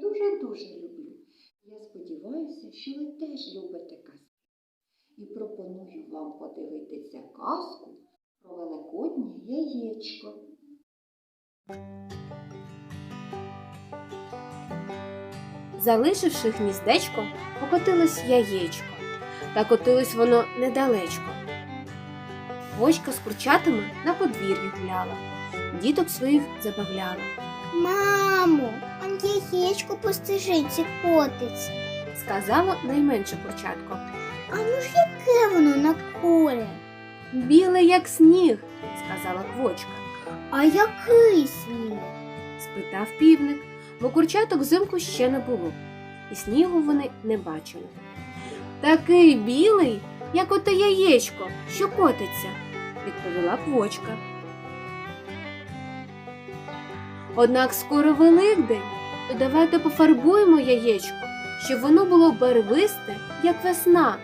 дуже-дуже люблю. Я сподіваюся, що ви теж любите казки. І пропоную вам подивитися казку про великоднє яєчко. Залишивши гніздечко, покотилось яєчко, та котилось воно недалечко. Вочка з курчатами на подвір'ї гуляла, діток своїх забавляла. Мамо, он яєчко по стежиці котиться. Сказало найменше курчатко. А ну ж яке воно на колі? Біле, як сніг, сказала квочка. А який сніг? Спитав півник, бо курчаток взимку ще не було, і снігу вони не бачили. Такий білий, як оте яєчко, що котиться, відповіла квочка. Однак скоро Великдень, то давайте пофарбуємо яєчко, щоб воно було барвисте, як весна.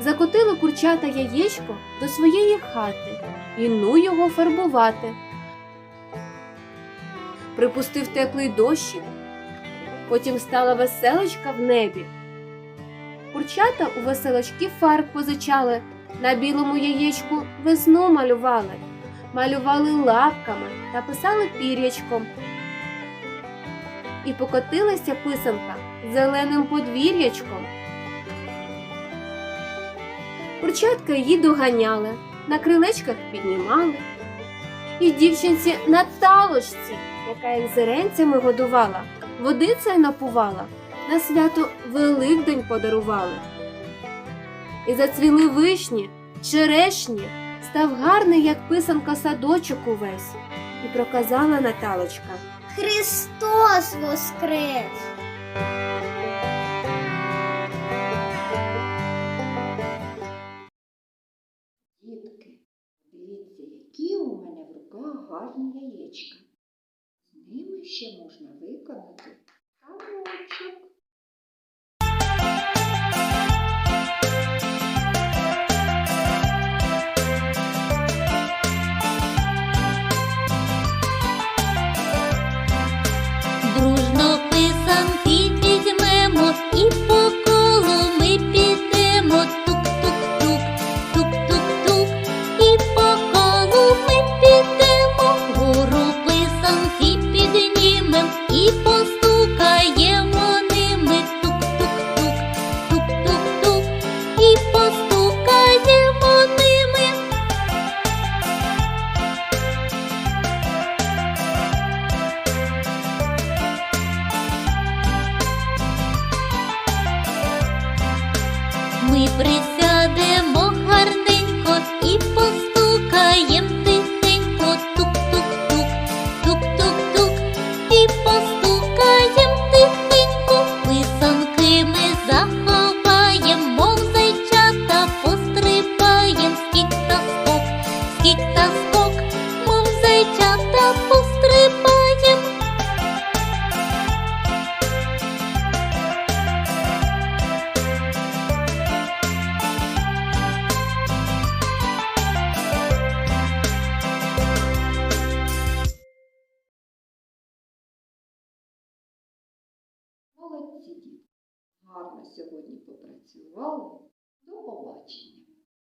Закотили курчата яєчко до своєї хати і ну його фарбувати припустив теплий дощик. Потім стала веселочка в небі. Курчата у веселочки фарб позичали, на білому яєчку весну малювали, малювали лапками та писали пір'ячком. І покотилася писанка зеленим подвір'ячком. Курчатка її доганяли, на крилечках піднімали. І дівчинці на талочці, яка їх зеренцями годувала, водицею напувала, на свято Великдень подарували. І зацвіли вишні, черешні, став гарний, як писанка садочок увесь, і проказала Наталочка. Христос воскрес! Дітки, дивіться, які у мене в руках гарні яєчка. З ними ще можна виконати Ми Молодці діти. Гарно сьогодні попрацювали. До побачення.